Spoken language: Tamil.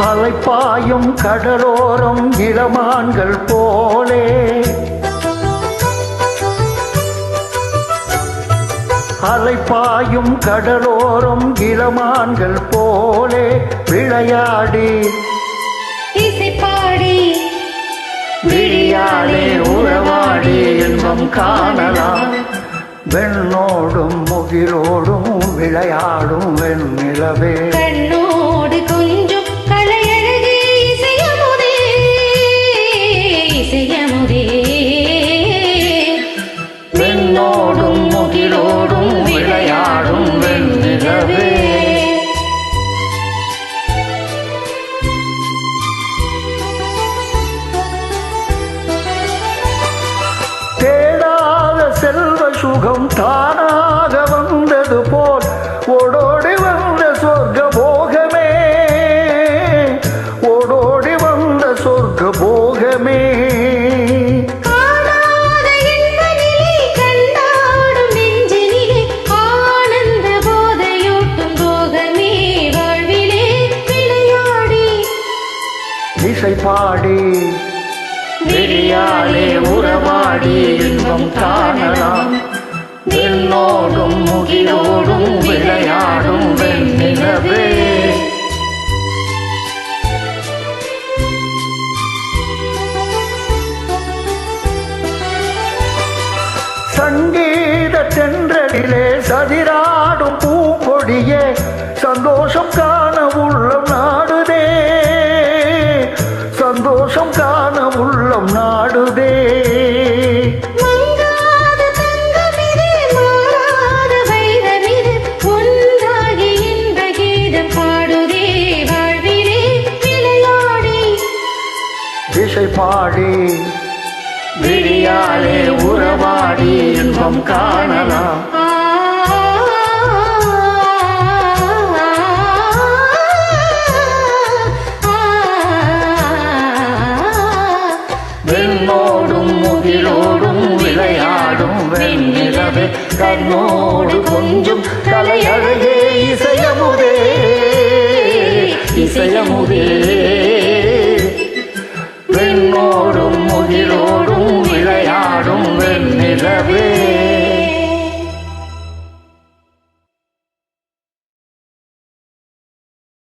பாயும் கடலோரம் இளமான்கள் போலே. அலைப்பாயும் கடலோரம் இளமான்கள் போலே. விளையாடி. இசைப்பாடி. விழியாலே உறவாடி இன்பம் காணலாம். வெண்ணோடும் முகிலோடும் விளையாடும் வெண்ணிலவே. தானாக வந்தது போல் ஓடோடி வந்த சொர்க்க போகமே ஓடோடி வந்த சொர்க்க போகமே. இசை பாடி விழியாலே உறவாடி இன்பம் காணலாம் விண்ணோடும் முகிலோடும் விளையாடும் வெண்ணிலவே. சங்கீத தென்றலிலே சதிராடும் பூங்கொடியே சந்தோஷம் காண உள்ளம் நாடுதே. சந்தோஷம் காண உள்ளம் நாடுதே. இசை பாடி விழியாலே உறவாடி இன்பம் காணலாம். வெண்ணோடும் முகிலோடும் விளையாடும் வெண்ணிலவே கண்ணோடு கொஞ்சம் கலையழகே இசையமுதே இசையமுதே.